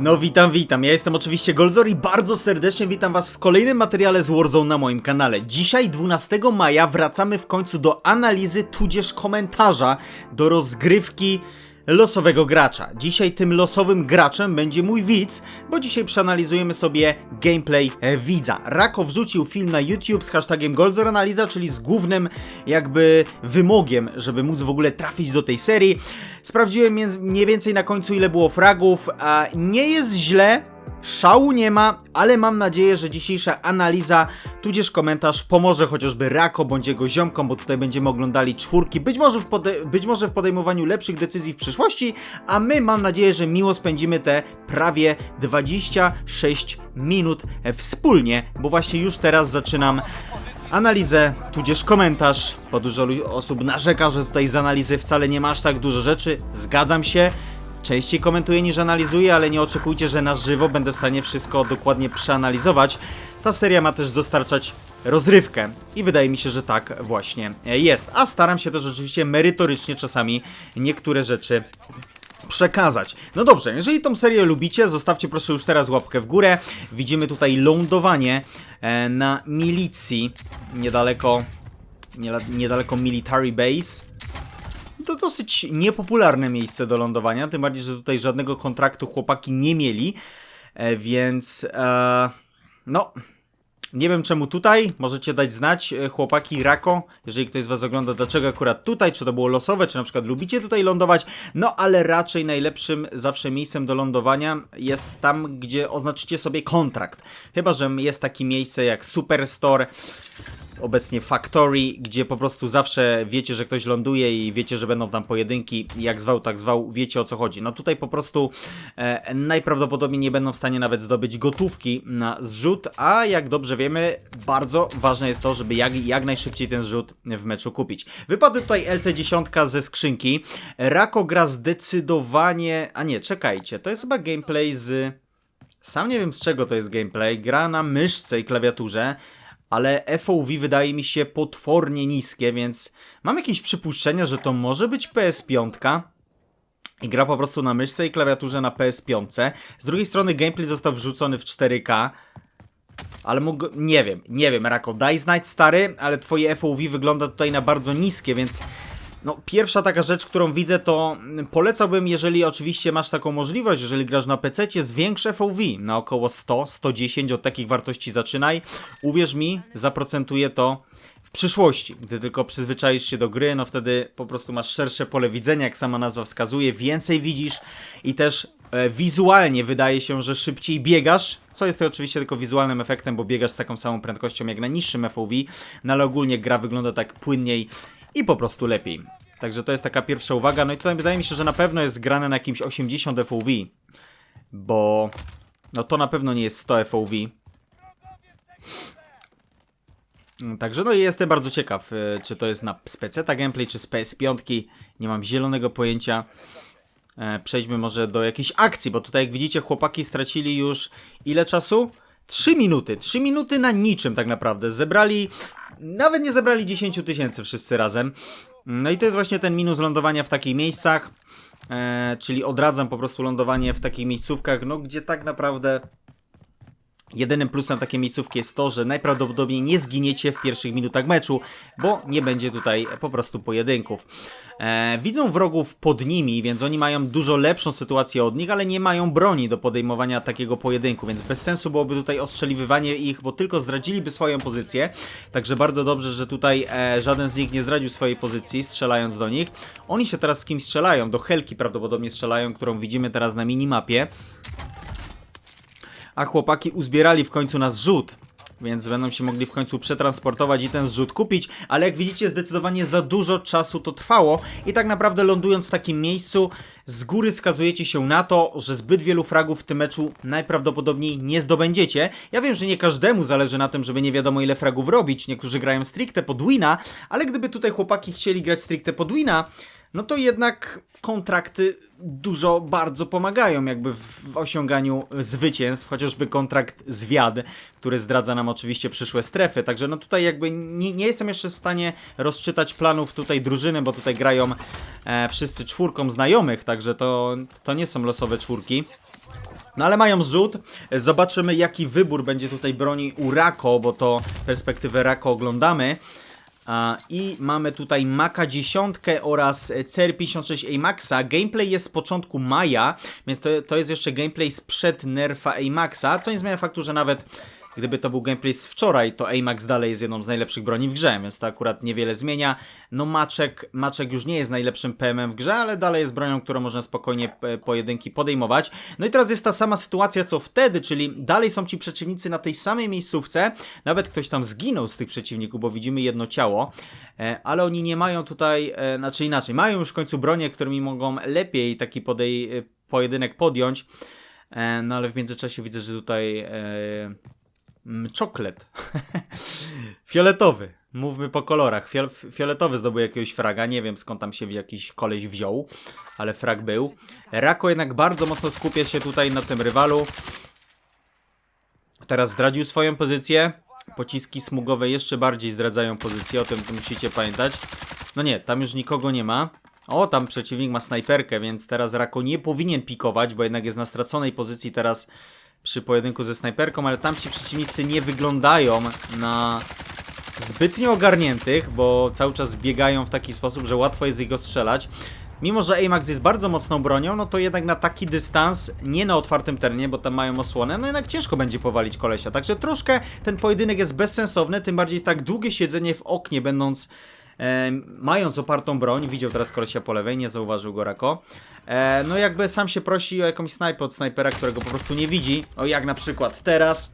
No witam, witam. Ja jestem oczywiście Golzor i bardzo serdecznie witam was w kolejnym materiale z Warzone na moim kanale. Dzisiaj 12 maja wracamy w końcu do analizy tudzież komentarza do rozgrywki losowego gracza. Dzisiaj tym losowym graczem będzie mój widz, bo dzisiaj przeanalizujemy sobie gameplay e, widza. Rako wrzucił film na YouTube z hashtagiem Golzor Analiza, czyli z głównym jakby wymogiem, żeby móc w ogóle trafić do tej serii. Sprawdziłem mniej więcej na końcu ile było fragów, a nie jest źle, Szału nie ma, ale mam nadzieję, że dzisiejsza analiza, tudzież komentarz pomoże chociażby Rako bądź jego ziomkom, bo tutaj będziemy oglądali czwórki, być może, w być może w podejmowaniu lepszych decyzji w przyszłości, a my mam nadzieję, że miło spędzimy te prawie 26 minut wspólnie, bo właśnie już teraz zaczynam analizę, tudzież komentarz, bo dużo osób narzeka, że tutaj z analizy wcale nie ma aż tak dużo rzeczy, zgadzam się, Częściej komentuję niż analizuję, ale nie oczekujcie, że na żywo będę w stanie wszystko dokładnie przeanalizować. Ta seria ma też dostarczać rozrywkę i wydaje mi się, że tak właśnie jest. A staram się też oczywiście merytorycznie czasami niektóre rzeczy przekazać. No dobrze, jeżeli tą serię lubicie, zostawcie proszę już teraz łapkę w górę. Widzimy tutaj lądowanie e, na milicji niedaleko, niedaleko military base. To dosyć niepopularne miejsce do lądowania, tym bardziej, że tutaj żadnego kontraktu chłopaki nie mieli, e, więc e, no, nie wiem czemu tutaj, możecie dać znać, e, chłopaki Rako, jeżeli ktoś z was ogląda, dlaczego akurat tutaj, czy to było losowe, czy na przykład lubicie tutaj lądować, no ale raczej najlepszym zawsze miejscem do lądowania jest tam, gdzie oznaczycie sobie kontrakt. Chyba, że jest takie miejsce jak Superstore, obecnie Factory, gdzie po prostu zawsze wiecie, że ktoś ląduje i wiecie, że będą tam pojedynki, jak zwał, tak zwał, wiecie o co chodzi. No tutaj po prostu e, najprawdopodobniej nie będą w stanie nawet zdobyć gotówki na zrzut, a jak dobrze wiemy, bardzo ważne jest to, żeby jak, jak najszybciej ten zrzut w meczu kupić. Wypadł tutaj LC10 ze skrzynki. Rako gra zdecydowanie... A nie, czekajcie, to jest chyba gameplay z... Sam nie wiem z czego to jest gameplay. Gra na myszce i klawiaturze, ale FOV wydaje mi się potwornie niskie, więc mam jakieś przypuszczenia, że to może być PS5. I gra po prostu na myszce i klawiaturze na PS5. Z drugiej strony gameplay został wrzucony w 4K. Ale mógł. Nie wiem, nie wiem, Rako, daj znać stary, ale twoje FOV wygląda tutaj na bardzo niskie, więc. No, pierwsza taka rzecz, którą widzę, to polecałbym, jeżeli oczywiście masz taką możliwość, jeżeli grasz na PC, zwiększ FOV na około 100, 110, od takich wartości zaczynaj. Uwierz mi, zaprocentuje to w przyszłości. Gdy tylko przyzwyczaisz się do gry, no wtedy po prostu masz szersze pole widzenia, jak sama nazwa wskazuje, więcej widzisz i też e, wizualnie wydaje się, że szybciej biegasz, co jest to oczywiście tylko wizualnym efektem, bo biegasz z taką samą prędkością jak na niższym FOV, no ale ogólnie gra wygląda tak płynniej i po prostu lepiej. Także to jest taka pierwsza uwaga. No i tutaj wydaje mi się, że na pewno jest grane na jakimś 80 FOV, bo no to na pewno nie jest 100 FOV. Także no i jestem bardzo ciekaw, e, czy to jest na z PC gameplay, czy z PS5. Nie mam zielonego pojęcia. E, Przejdźmy może do jakiejś akcji, bo tutaj jak widzicie chłopaki stracili już ile czasu? 3 minuty. 3 minuty na niczym tak naprawdę. Zebrali, nawet nie zebrali 10 tysięcy wszyscy razem. No i to jest właśnie ten minus lądowania w takich miejscach. E, czyli odradzam po prostu lądowanie w takich miejscówkach, no gdzie tak naprawdę Jedynym plusem takiej miejscówki jest to, że najprawdopodobniej nie zginiecie w pierwszych minutach meczu, bo nie będzie tutaj po prostu pojedynków. E, widzą wrogów pod nimi, więc oni mają dużo lepszą sytuację od nich, ale nie mają broni do podejmowania takiego pojedynku, więc bez sensu byłoby tutaj ostrzeliwywanie ich, bo tylko zdradziliby swoją pozycję. Także bardzo dobrze, że tutaj e, żaden z nich nie zdradził swojej pozycji, strzelając do nich. Oni się teraz z kimś strzelają, do Helki prawdopodobnie strzelają, którą widzimy teraz na minimapie a chłopaki uzbierali w końcu na zrzut. Więc będą się mogli w końcu przetransportować i ten zrzut kupić, ale jak widzicie, zdecydowanie za dużo czasu to trwało i tak naprawdę lądując w takim miejscu, z góry skazujecie się na to, że zbyt wielu fragów w tym meczu najprawdopodobniej nie zdobędziecie. Ja wiem, że nie każdemu zależy na tym, żeby nie wiadomo ile fragów robić, niektórzy grają stricte pod wina, ale gdyby tutaj chłopaki chcieli grać stricte pod wina, no to jednak kontrakty dużo bardzo pomagają jakby w osiąganiu zwycięstw, chociażby kontrakt zwiad, który zdradza nam oczywiście przyszłe strefy, także no tutaj jakby nie, nie jestem jeszcze w stanie rozczytać planów tutaj drużyny, bo tutaj grają e, wszyscy czwórką znajomych, także to, to nie są losowe czwórki. No ale mają zrzut. Zobaczymy jaki wybór będzie tutaj broni u Rako, bo to perspektywę Rako oglądamy. I mamy tutaj Maka 10 oraz CR56 Amaxa. Gameplay jest z początku maja, więc to, to jest jeszcze gameplay sprzed nerfa Amaxa, co nie zmienia faktu, że nawet gdyby to był gameplay z wczoraj, to Amax dalej jest jedną z najlepszych broni w grze, więc to akurat niewiele zmienia. No Maczek, Maczek już nie jest najlepszym PM w grze, ale dalej jest bronią, którą można spokojnie e, pojedynki podejmować. No i teraz jest ta sama sytuacja co wtedy, czyli dalej są ci przeciwnicy na tej samej miejscówce, nawet ktoś tam zginął z tych przeciwników, bo widzimy jedno ciało, e, ale oni nie mają tutaj, e, znaczy inaczej, mają już w końcu bronie, którymi mogą lepiej taki podej pojedynek podjąć, no ale w międzyczasie widzę, że tutaj czoklet fioletowy, mówmy po kolorach, Fiol fioletowy zdobył jakiegoś fraga, nie wiem skąd tam się jakiś koleś wziął, ale frag był. Rako jednak bardzo mocno skupia się tutaj na tym rywalu. Teraz zdradził swoją pozycję. Pociski smugowe jeszcze bardziej zdradzają pozycję, o tym musicie pamiętać. No nie, tam już nikogo nie ma. O, tam przeciwnik ma snajperkę, więc teraz Rako nie powinien pikować, bo jednak jest na straconej pozycji teraz przy pojedynku ze snajperką, ale tam ci przeciwnicy nie wyglądają na zbytnio ogarniętych, bo cały czas biegają w taki sposób, że łatwo jest ich go strzelać. Mimo, że Amax jest bardzo mocną bronią, no to jednak na taki dystans, nie na otwartym terenie, bo tam mają osłonę, no jednak ciężko będzie powalić kolesia. Także troszkę ten pojedynek jest bezsensowny, tym bardziej tak długie siedzenie w oknie, będąc e, mając opartą broń, widział teraz kolesia po lewej, nie zauważył go Rako. E, no jakby sam się prosi o jakąś snajpę od snajpera, którego po prostu nie widzi, o jak na przykład teraz.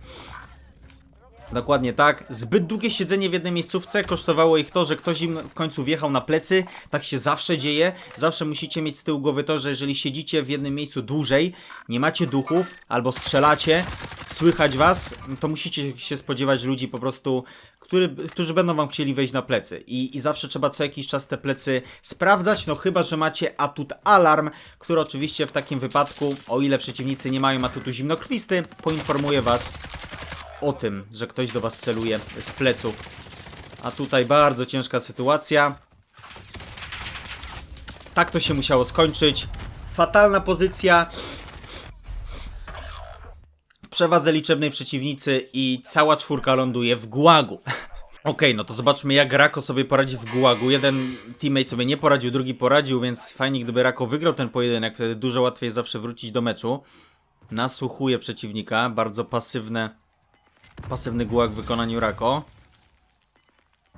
Dokładnie tak. Zbyt długie siedzenie w jednej miejscówce kosztowało ich to, że ktoś im w końcu wjechał na plecy. Tak się zawsze dzieje. Zawsze musicie mieć z tyłu głowy to, że jeżeli siedzicie w jednym miejscu dłużej, nie macie duchów albo strzelacie, słychać was, to musicie się spodziewać ludzi po prostu, który, którzy będą wam chcieli wejść na plecy. I, I zawsze trzeba co jakiś czas te plecy sprawdzać, no chyba, że macie atut alarm, który oczywiście w takim wypadku, o ile przeciwnicy nie mają atutu zimnokrwisty, poinformuje was o tym, że ktoś do was celuje z pleców. A tutaj bardzo ciężka sytuacja. Tak to się musiało skończyć. Fatalna pozycja. Przewadze liczebnej przeciwnicy i cała czwórka ląduje w gułagu. Okej, no to zobaczmy jak Rako sobie poradzi w gułagu. Jeden teammate sobie nie poradził, drugi poradził, więc fajnie gdyby Rako wygrał ten pojedynek, wtedy dużo łatwiej zawsze wrócić do meczu. Nasłuchuje przeciwnika, bardzo pasywne Pasywny gułak w wykonaniu Rako.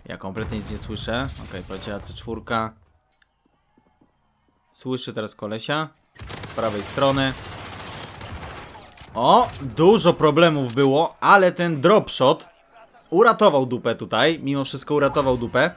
Ja kompletnie nic nie słyszę. Ok, poleciała C4. Słyszy teraz kolesia. Z prawej strony. O, dużo problemów było, ale ten dropshot uratował dupę tutaj. Mimo wszystko uratował dupę.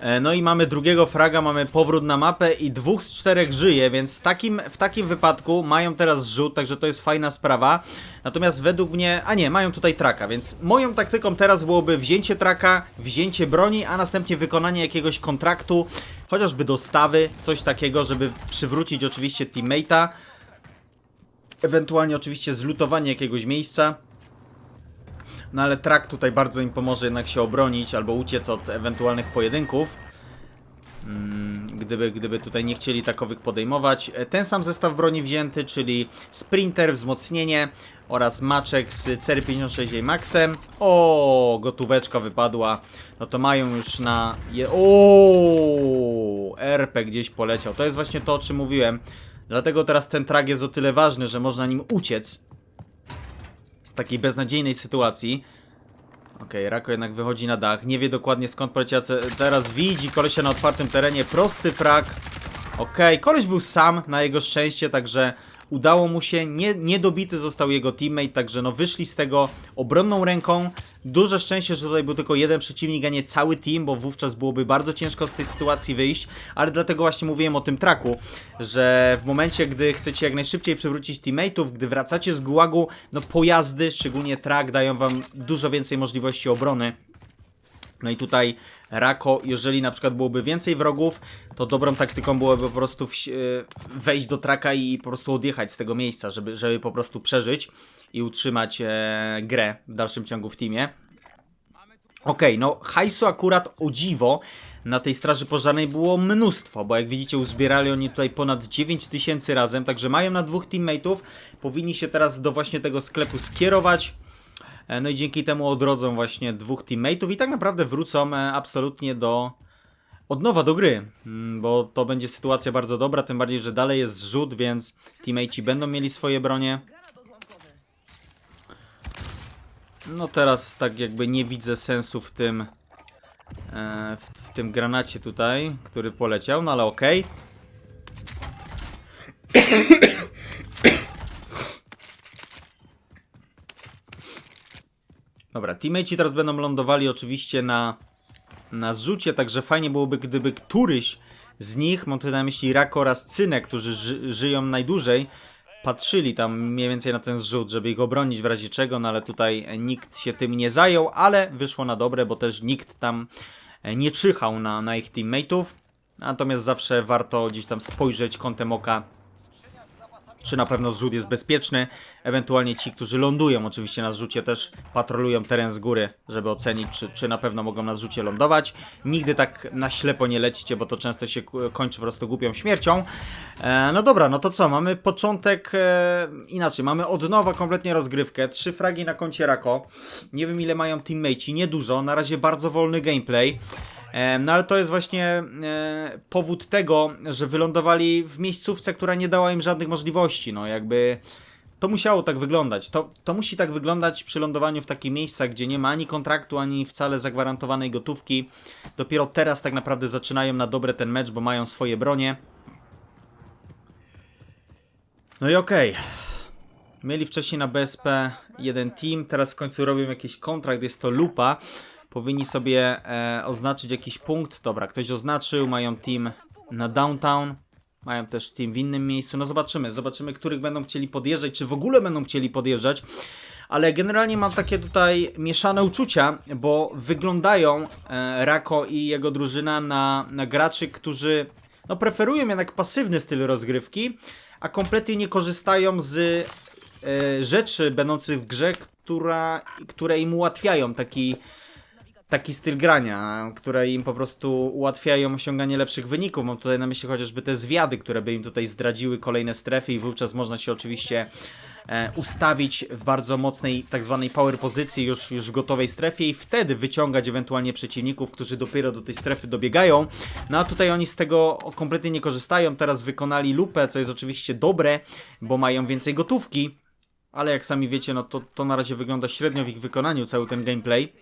E, No i mamy drugiego fraga, mamy powrót na mapę i dwóch z czterech żyje, więc takim, w takim wypadku mają teraz zrzut, także to jest fajna sprawa. Natomiast według mnie, a nie, mają tutaj traka, więc moją taktyką teraz byłoby wzięcie traka, wzięcie broni, a następnie wykonanie jakiegoś kontraktu, chociażby dostawy, coś takiego, żeby przywrócić oczywiście teammate'a. Ewentualnie oczywiście zlutowanie jakiegoś miejsca. No ale trak tutaj bardzo im pomoże jednak się obronić albo uciec od ewentualnych pojedynków. Mm, Gdyby, gdyby tutaj nie chcieli takowych podejmować. E, Ten sam zestaw broni wzięty, czyli Sprinter, wzmocnienie oraz maczek z CR56 Maxem. O, gotóweczka wypadła. No to mają już na... Je... O, RP gdzieś poleciał. To jest właśnie to, o czym mówiłem. Dlatego teraz ten trak jest o tyle ważny, że można nim uciec z takiej beznadziejnej sytuacji. Okej, Rako jednak wychodzi na dach, nie wie dokładnie skąd poleciał, ce- teraz widzi kolesia na otwartym terenie, prosty frak. Okej, koleś był sam, na jego szczęście, także udało mu się, nie, niedobity został jego teammate, także no wyszli z tego obronną ręką. Duże szczęście, że tutaj był tylko jeden przeciwnik, a nie cały team, bo wówczas byłoby bardzo ciężko z tej sytuacji wyjść, ale dlatego właśnie mówiłem o tym traku, że w momencie, gdy chcecie jak najszybciej przywrócić teammateów, gdy wracacie z gułagu, no pojazdy, szczególnie trak, dają wam dużo więcej możliwości obrony. No i tutaj Rako, jeżeli na przykład byłoby więcej wrogów, to dobrą taktyką byłoby po prostu e, wejść do traka i po prostu odjechać z tego miejsca, żeby, żeby po prostu przeżyć i utrzymać e, grę w dalszym ciągu w teamie. Okej, no hajsu akurat o dziwo na tej straży pożarnej było mnóstwo, bo jak widzicie uzbierali oni tutaj ponad 9 tysięcy razem, także mają na dwóch teammateów, powinni się teraz do właśnie tego sklepu skierować. E, No i dzięki temu odrodzą właśnie dwóch teammateów i tak naprawdę wrócą e, absolutnie do od nowa do gry, mm, bo to będzie sytuacja bardzo dobra, tym bardziej, że dalej jest zrzut, więc teammateci będą mieli swoje bronie. No teraz tak jakby nie widzę sensu w tym e, w, w tym granacie tutaj, który poleciał, no ale okej. Dobra, teammateci teraz będą lądowali oczywiście na, na zrzucie, także fajnie byłoby, gdyby któryś z nich, mam tutaj na myśli Rako oraz Cynek, którzy ży, żyją najdłużej, patrzyli tam mniej więcej na ten zrzut, żeby ich obronić w razie czego, no ale tutaj nikt się tym nie zajął, ale wyszło na dobre, bo też nikt tam nie czyhał na, na ich teammateów. Natomiast zawsze warto gdzieś tam spojrzeć kątem oka czy na pewno zrzut jest bezpieczny. Ewentualnie ci, którzy lądują oczywiście na zrzucie też patrolują teren z góry, żeby ocenić, czy, czy na pewno mogą na zrzucie lądować. Nigdy tak na ślepo nie lecicie, bo to często się kończy po prostu głupią śmiercią. E, no dobra, no to co? Mamy początek e, inaczej. Mamy od nowa kompletnie rozgrywkę. Trzy fragi na koncie Rako. Nie wiem ile mają teammateci, niedużo. Na razie bardzo wolny gameplay. E, No ale to jest właśnie e, powód tego, że wylądowali w miejscówce, która nie dała im żadnych możliwości. No jakby to musiało tak wyglądać. To, to musi tak wyglądać przy lądowaniu w takich miejscach, gdzie nie ma ani kontraktu, ani wcale zagwarantowanej gotówki. Dopiero teraz tak naprawdę zaczynają na dobre ten mecz, bo mają swoje bronie. No i okej. Mieli wcześniej na BSP jeden team, teraz w końcu robią jakiś kontrakt, jest to lupa. Powinni sobie e, oznaczyć jakiś punkt. Dobra, ktoś oznaczył, mają team na downtown, mają też team w innym miejscu. No zobaczymy, zobaczymy, których będą chcieli podjeżdżać, czy w ogóle będą chcieli podjeżdżać. Ale generalnie mam takie tutaj mieszane uczucia, bo wyglądają e, Rako i jego drużyna na, na graczy, którzy no, preferują jednak pasywny styl rozgrywki, a kompletnie nie korzystają z e, rzeczy będących w grze, która, które im ułatwiają taki, taki styl grania, które im po prostu ułatwiają osiąganie lepszych wyników. Mam tutaj na myśli chociażby te zwiady, które by im tutaj zdradziły kolejne strefy i wówczas można się oczywiście e, ustawić w bardzo mocnej tak zwanej power pozycji już, już w gotowej strefie i wtedy wyciągać ewentualnie przeciwników, którzy dopiero do tej strefy dobiegają. No a tutaj oni z tego kompletnie nie korzystają. Teraz wykonali lupę, co jest oczywiście dobre, bo mają więcej gotówki. Ale jak sami wiecie, no to, to na razie wygląda średnio w ich wykonaniu cały ten gameplay.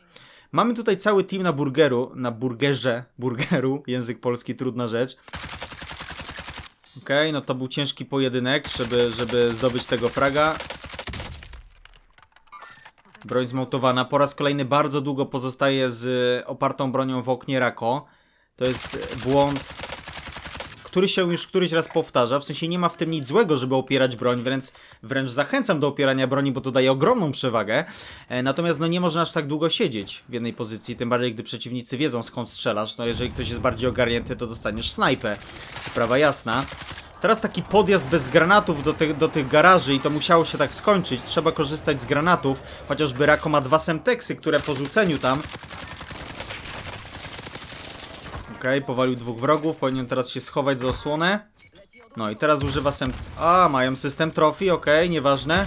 Mamy tutaj cały team na burgeru, na burgerze, burgeru, język polski, trudna rzecz. Okej, no to był ciężki pojedynek, żeby, żeby zdobyć tego fraga. Broń zmontowana. Po raz kolejny bardzo długo pozostaje z opartą bronią w oknie Rako. To jest błąd, który się już któryś raz powtarza. W sensie nie ma w tym nic złego, żeby opierać broń, wręcz, wręcz zachęcam do opierania broni, bo to daje ogromną przewagę. E, natomiast no nie można aż tak długo siedzieć w jednej pozycji, tym bardziej gdy przeciwnicy wiedzą skąd strzelasz. No jeżeli ktoś jest bardziej ogarnięty, to dostaniesz snajpę. Sprawa jasna. Teraz taki podjazd bez granatów do, tych do tych garaży i to musiało się tak skończyć. Trzeba korzystać z granatów, chociażby Rako ma dwa semteksy, które po rzuceniu tam Okej, powalił dwóch wrogów, powinien teraz się schować za osłonę. No i teraz używa sem... A, mają system trofii, okej, nieważne.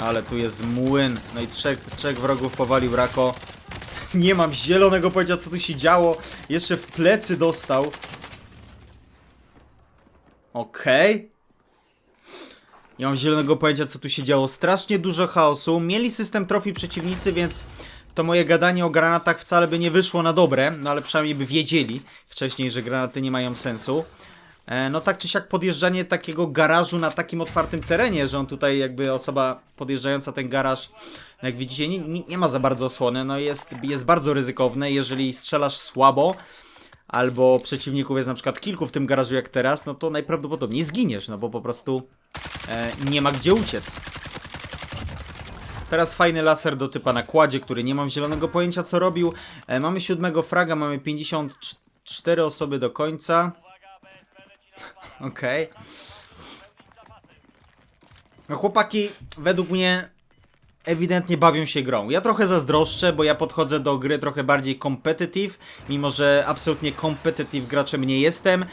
Ale tu jest młyn. No i trzech, trzech wrogów powalił Rako. Nie mam zielonego pojęcia, co tu się działo. Jeszcze w plecy dostał. Okej. Nie mam zielonego pojęcia, co tu się działo. Strasznie dużo chaosu. Mieli system trofii przeciwnicy, więc to moje gadanie o granatach wcale by nie wyszło na dobre, no ale przynajmniej by wiedzieli wcześniej, że granaty nie mają sensu. E, no tak czy siak podjeżdżanie takiego garażu na takim otwartym terenie, że on tutaj jakby osoba podjeżdżająca ten garaż, no jak widzicie, nie, nie, ma za bardzo osłony, no jest, jest bardzo ryzykowne, jeżeli strzelasz słabo, albo przeciwników jest na przykład kilku w tym garażu jak teraz, no to najprawdopodobniej zginiesz, no bo po prostu e, nie ma gdzie uciec. Teraz fajny laser do typa na kładzie, który nie mam zielonego pojęcia co robił. E, mamy siódmego fraga, mamy 54 osoby do końca. Okej. No chłopaki, według mnie ewidentnie bawią się grą. Ja trochę zazdroszczę, bo ja podchodzę do gry trochę bardziej competitive, mimo że absolutnie competitive graczem nie jestem,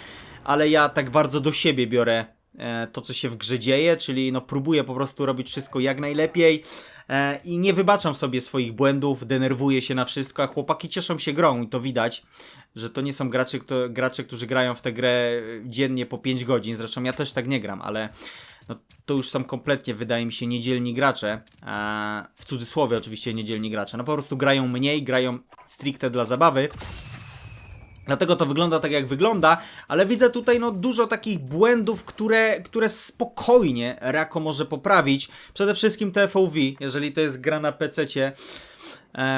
ale ja tak bardzo do siebie biorę e, to, co się w grze dzieje, czyli no próbuję po prostu robić wszystko jak najlepiej i nie wybaczam sobie swoich błędów, denerwuję się na wszystko, a chłopaki cieszą się grą i to widać, że to nie są gracze, kto, gracze którzy grają w tę grę dziennie po 5 godzin, zresztą ja też tak nie gram, ale no, to już są kompletnie, wydaje mi się, niedzielni gracze, e, w cudzysłowie oczywiście niedzielni gracze, no po prostu grają mniej, grają stricte dla zabawy, Dlatego to wygląda tak, jak wygląda, ale widzę tutaj no, dużo takich błędów, które, które spokojnie Rako może poprawić. Przede wszystkim TFOV, jeżeli to jest gra na PC,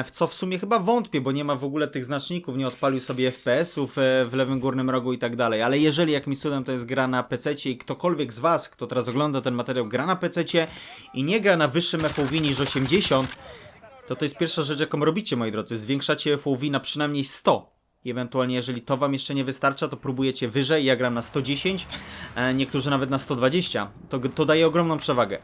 w co w sumie chyba wątpię, bo nie ma w ogóle tych znaczników, nie odpalił sobie FPS-ów e, w lewym górnym rogu i tak dalej. Ale jeżeli jakimś cudem to jest gra na PC i ktokolwiek z Was, kto teraz ogląda ten materiał, gra na PC i nie gra na wyższym FOV niż 80, to to jest pierwsza rzecz, jaką robicie, moi drodzy. Zwiększacie FOV na przynajmniej 100 ewentualnie jeżeli to wam jeszcze nie wystarcza, to próbujecie wyżej, ja gram na 110, e, niektórzy nawet na 120, to, to daje ogromną przewagę.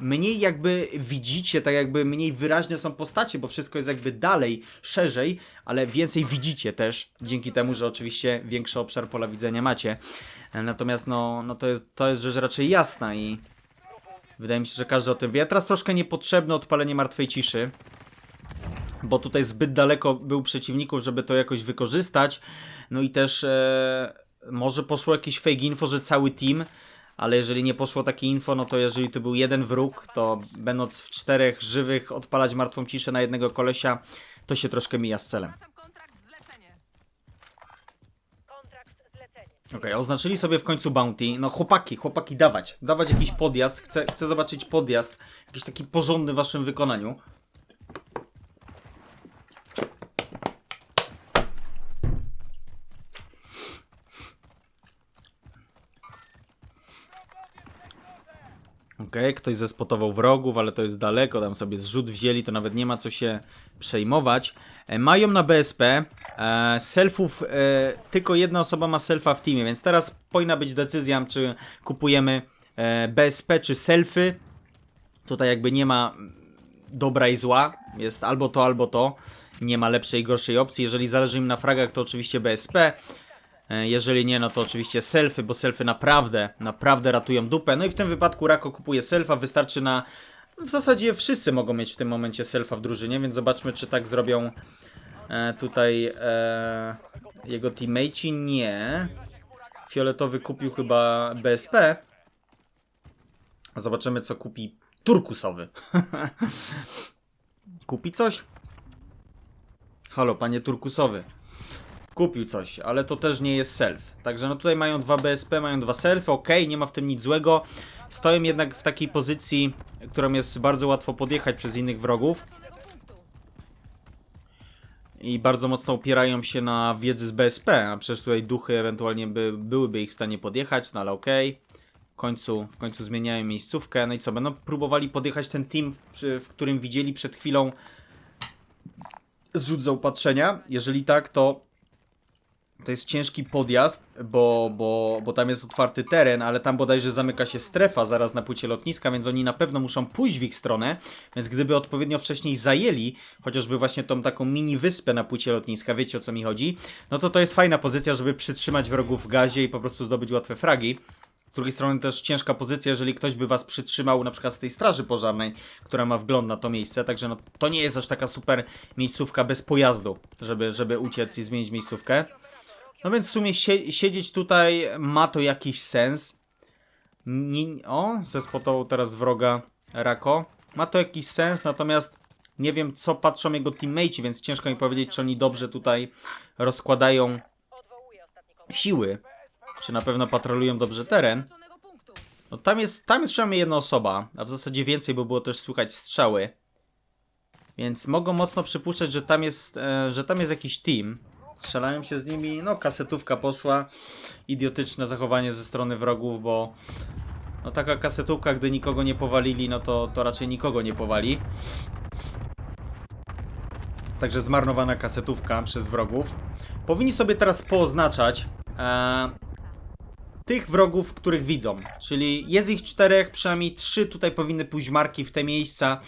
Mniej jakby widzicie, tak jakby mniej wyraźne są postacie, bo wszystko jest jakby dalej, szerzej, ale więcej widzicie też, dzięki temu, że oczywiście większy obszar pola widzenia macie. E, natomiast no, no to, to jest rzecz raczej jasna i wydaje mi się, że każdy o tym wie. Teraz troszkę niepotrzebne odpalenie martwej ciszy bo tutaj zbyt daleko był przeciwników, żeby to jakoś wykorzystać. No i też e, może poszło jakieś fake info, że cały team, ale jeżeli nie poszło takie info, no to jeżeli to był jeden wróg, to będąc w czterech żywych odpalać martwą ciszę na jednego kolesia, to się troszkę mija z celem. Okej, oznaczyli sobie w końcu bounty. No chłopaki, chłopaki, dawać. Dawać jakiś podjazd. Chcę, chcę zobaczyć podjazd. Jakiś taki porządny w waszym wykonaniu. Okej, ktoś zespotował wrogów, ale to jest daleko, tam sobie zrzut wzięli, to nawet nie ma co się przejmować. E, mają na BSP e, selfów, e, tylko jedna osoba ma selfa w teamie, więc teraz powinna być decyzja, czy kupujemy e, BSP, czy selfy. Tutaj jakby nie ma dobra i zła, jest albo to, albo to. Nie ma lepszej i gorszej opcji. Jeżeli zależy im na fragach, to oczywiście BSP. E, Jeżeli nie, no to oczywiście selfy, bo selfy naprawdę, naprawdę ratują dupę. No i w tym wypadku Rako kupuje selfa, wystarczy na... W zasadzie wszyscy mogą mieć w tym momencie selfa w drużynie, więc zobaczmy, czy tak zrobią e, tutaj e, jego teammateci. Nie. Fioletowy kupił chyba BSP. Zobaczymy, co kupi turkusowy. kupi coś? Halo, panie turkusowy kupił coś, ale to też nie jest self. Także no tutaj mają dwa BSP, mają dwa selfy, ok, nie ma w tym nic złego. Stoją jednak w takiej pozycji, którą jest bardzo łatwo podjechać przez innych wrogów. I bardzo mocno opierają się na wiedzy z BSP, a przecież tutaj duchy ewentualnie by, byłyby ich w stanie podjechać, no ale okej. W końcu, w końcu zmieniają miejscówkę. No i co, będą próbowali podjechać ten team, w którym widzieli przed chwilą zrzut zaopatrzenia. Jeżeli tak, to to jest ciężki podjazd, bo, bo, bo tam jest otwarty teren, ale tam bodajże zamyka się strefa zaraz na płycie lotniska, więc oni na pewno muszą pójść w ich stronę, więc gdyby odpowiednio wcześniej zajęli chociażby właśnie tą taką mini wyspę na płycie lotniska, wiecie o co mi chodzi, no to to jest fajna pozycja, żeby przytrzymać wrogów w gazie i po prostu zdobyć łatwe fragi. Z drugiej strony też ciężka pozycja, jeżeli ktoś by was przytrzymał na przykład z tej straży pożarnej, która ma wgląd na to miejsce, także no to nie jest aż taka super miejscówka bez pojazdu, żeby, żeby uciec i zmienić miejscówkę. No więc w sumie sie siedzieć tutaj ma to jakiś sens. Nie, o, zespotował teraz wroga Rako. Ma to jakiś sens, natomiast nie wiem co patrzą jego teammates, więc ciężko mi powiedzieć, czy oni dobrze tutaj rozkładają siły. Czy na pewno patrolują dobrze teren. No tam jest, tam jest przynajmniej jedna osoba, a w zasadzie więcej, bo było też słychać strzały. Więc mogą mocno przypuszczać, że tam jest, e, że tam jest jakiś team. Strzelają się z nimi, no kasetówka poszła. Idiotyczne zachowanie ze strony wrogów, bo no taka kasetówka, gdy nikogo nie powalili, no to, to raczej nikogo nie powali. Także zmarnowana kasetówka przez wrogów. Powinni sobie teraz pooznaczać e, tych wrogów, których widzą. Czyli jest ich czterech, przynajmniej trzy tutaj powinny pójść marki w te miejsca,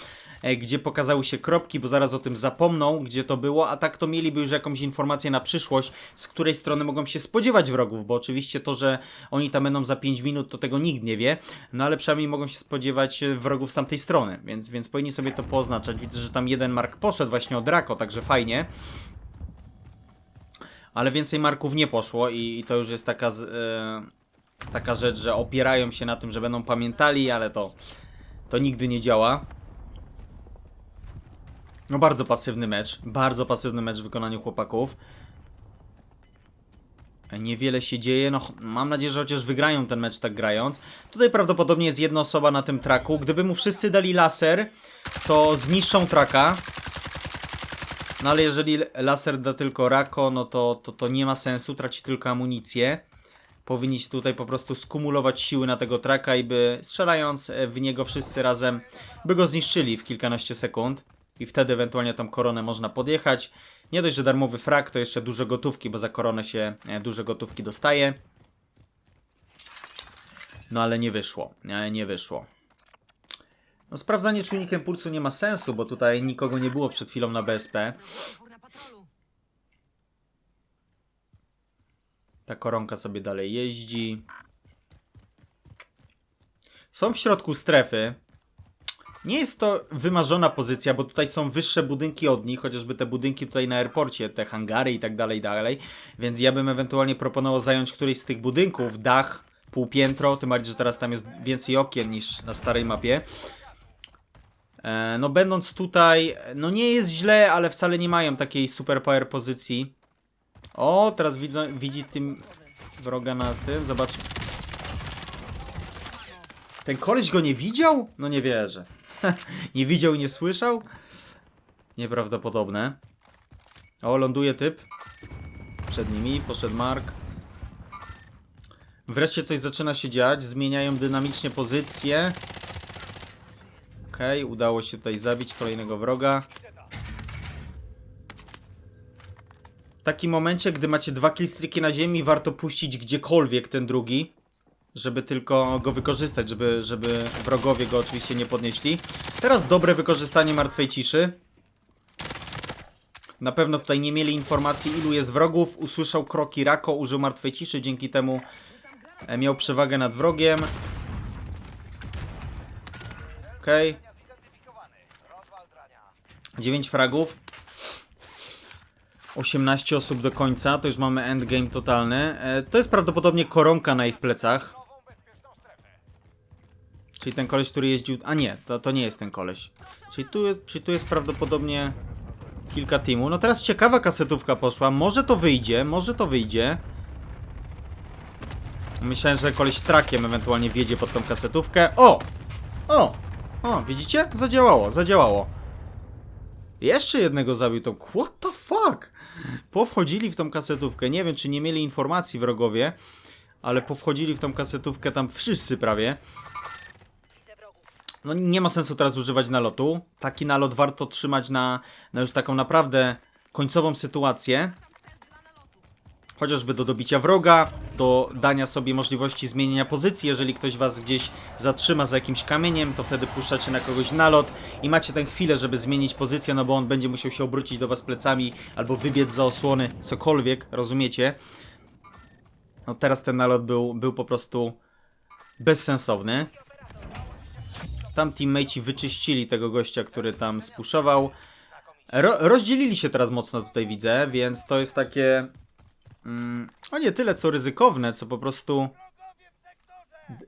gdzie pokazały się kropki, bo zaraz o tym zapomną, gdzie to było, a tak to mieliby już jakąś informację na przyszłość, z której strony mogą się spodziewać wrogów, bo oczywiście to, że oni tam będą za 5 minut, to tego nikt nie wie, no ale przynajmniej mogą się spodziewać e, wrogów z tamtej strony, więc, więc powinni sobie to poznaczać. Widzę, że tam jeden mark poszedł właśnie od Rako, także fajnie. Ale więcej marków nie poszło i, i to już jest taka, e, taka rzecz, że opierają się na tym, że będą pamiętali, ale to, to nigdy nie działa. No bardzo pasywny mecz, bardzo pasywny mecz w wykonaniu chłopaków. Niewiele się dzieje, no mam nadzieję, że chociaż wygrają ten mecz tak grając. Tutaj prawdopodobnie jest jedna osoba na tym traku. Gdyby mu wszyscy dali laser, to zniszczą traka. No ale jeżeli laser da tylko Rako, no to, to, to nie ma sensu, traci tylko amunicję. Powinni się tutaj po prostu skumulować siły na tego traka i by strzelając w niego wszyscy razem, by go zniszczyli w kilkanaście sekund. I wtedy ewentualnie tam koronę można podjechać. Nie dość, że darmowy frak, to jeszcze dużo gotówki, bo za koronę się e, dużo gotówki dostaje. No ale nie wyszło, e, nie wyszło. No sprawdzanie czujnikiem pulsu nie ma sensu, bo tutaj nikogo nie było przed chwilą na BSP. Ta koronka sobie dalej jeździ. Są w środku strefy. Nie jest to wymarzona pozycja, bo tutaj są wyższe budynki od nich, chociażby te budynki tutaj na airporcie, te hangary i tak dalej, dalej. Więc ja bym ewentualnie proponował zająć któryś z tych budynków, dach, półpiętro, tym bardziej, że teraz tam jest więcej okien niż na starej mapie. E, no będąc tutaj, no nie jest źle, ale wcale nie mają takiej super power pozycji. O, teraz widzę, widzi tym wroga na tym, zobacz. Ten koleś go nie widział? No nie wierzę. nie widział nie słyszał? Nieprawdopodobne. O, ląduje typ. Przed nimi, poszedł Mark. Wreszcie coś zaczyna się dziać, zmieniają dynamicznie pozycję. Okej, udało się tutaj zabić kolejnego wroga. W takim momencie, gdy macie dwa killstreaki na ziemi, warto puścić gdziekolwiek ten drugi, żeby tylko go wykorzystać, żeby, żeby wrogowie go oczywiście nie podnieśli. Teraz dobre wykorzystanie martwej ciszy. Na pewno tutaj nie mieli informacji, ilu jest wrogów. Usłyszał kroki Rako, użył martwej ciszy, dzięki temu e, miał przewagę nad wrogiem. Okej. 9 fragów. 18 osób do końca, to już mamy endgame totalny. E, to jest prawdopodobnie koronka na ich plecach. Czyli ten koleś, który jeździł... A nie, to, to nie jest ten koleś. Czyli tu, czyli tu jest prawdopodobnie kilka teamów. No teraz ciekawa kasetówka poszła. Może to wyjdzie, może to wyjdzie. Myślałem, że koleś trakiem ewentualnie wjedzie pod tą kasetówkę. O! O! O, widzicie? Zadziałało, zadziałało. Jeszcze jednego zabił to. What the fuck? Powchodzili w tą kasetówkę. Nie wiem, czy nie mieli informacji wrogowie, ale powchodzili w tą kasetówkę tam wszyscy prawie. No nie ma sensu teraz używać nalotu. Taki nalot warto trzymać na, na już taką naprawdę końcową sytuację. Chociażby do dobicia wroga, do dania sobie możliwości zmienienia pozycji. Jeżeli ktoś was gdzieś zatrzyma za jakimś kamieniem, to wtedy puszczacie na kogoś nalot i macie tę chwilę, żeby zmienić pozycję, no bo on będzie musiał się obrócić do was plecami albo wybiec za osłony, cokolwiek, rozumiecie? No teraz ten nalot był, był po prostu bezsensowny. Tam teammateci wyczyścili tego gościa, który tam spuszował. Ro rozdzielili się teraz mocno tutaj widzę, więc to jest takie... Mm, nie tyle co ryzykowne, co po prostu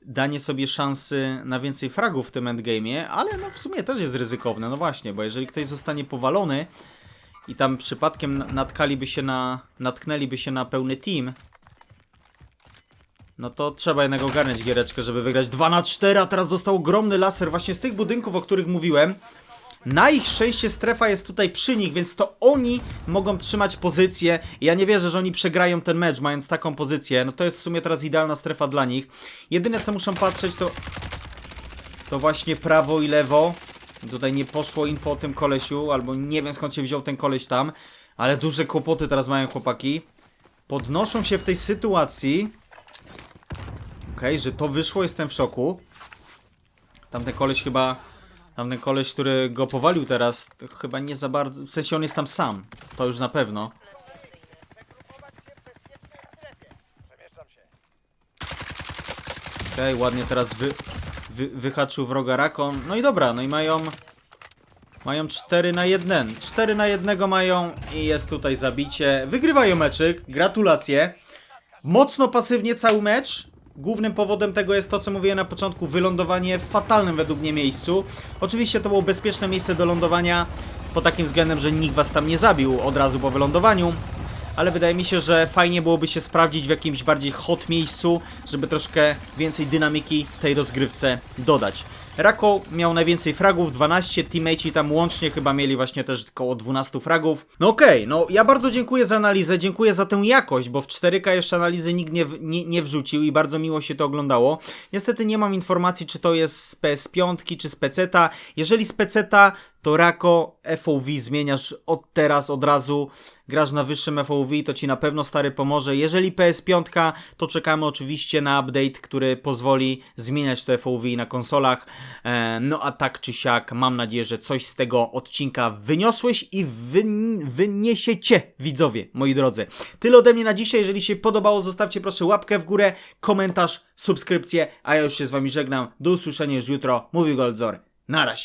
danie sobie szansy na więcej fragów w tym endgame'ie, ale no w sumie też jest ryzykowne, no właśnie, bo jeżeli ktoś zostanie powalony i tam przypadkiem na- natkaliby się na, natknęliby się na pełny team, no to trzeba jednak ogarnąć giereczkę, żeby wygrać 2 na 4, a teraz dostał ogromny laser właśnie z tych budynków, o których mówiłem. Na ich szczęście strefa jest tutaj przy nich, więc to oni mogą trzymać pozycję. Ja nie wierzę, że oni przegrają ten mecz, mając taką pozycję. No to jest w sumie teraz idealna strefa dla nich. Jedyne co muszą patrzeć to... To właśnie prawo i lewo. Tutaj nie poszło info o tym kolesiu, albo nie wiem skąd się wziął ten koleś tam. Ale duże kłopoty teraz mają chłopaki. Podnoszą się w tej sytuacji. Że to wyszło, jestem w szoku. Tamten koleś chyba... Tamten koleś, który go powalił teraz, chyba nie za bardzo... W sensie on jest tam sam. To już na pewno. Okej, ładnie teraz wy, wy, wyhaczył wroga Rakon. No i dobra, no i mają... Mają 4 na 1. 4 na 1 mają i jest tutaj zabicie. Wygrywają meczyk, gratulacje. Mocno pasywnie cały mecz. Głównym powodem tego jest to, co mówiłem na początku, wylądowanie w fatalnym według mnie miejscu. Oczywiście to było bezpieczne miejsce do lądowania, pod takim względem, że nikt was tam nie zabił od razu po wylądowaniu. Ale wydaje mi się, że fajnie byłoby się sprawdzić w jakimś bardziej hot miejscu, żeby troszkę więcej dynamiki tej rozgrywce dodać. Rako miał najwięcej fragów, 12, teammateci tam łącznie chyba mieli właśnie też około 12 fragów. No okej, no ja bardzo dziękuję za analizę, dziękuję za tę jakość, bo w 4K jeszcze analizy nikt nie, nie, nie wrzucił i bardzo miło się to oglądało. Niestety nie mam informacji, czy to jest z PS5 czy z PC-ta. Jeżeli z PC-ta, to Rako FOV zmieniasz od teraz, od razu. Grasz na wyższym FOV, to ci na pewno stary pomoże. Jeżeli PS5, to czekamy oczywiście na update, który pozwoli zmieniać to FOV na konsolach. E, no a tak czy siak, mam nadzieję, że coś z tego odcinka wyniosłeś i wy, wyniesiecie, widzowie, moi drodzy. Tyle ode mnie na dzisiaj. Jeżeli się podobało, zostawcie proszę łapkę w górę, komentarz, subskrypcję, a ja już się z wami żegnam. Do usłyszenia już jutro. Mówił Goldzor. Na razie.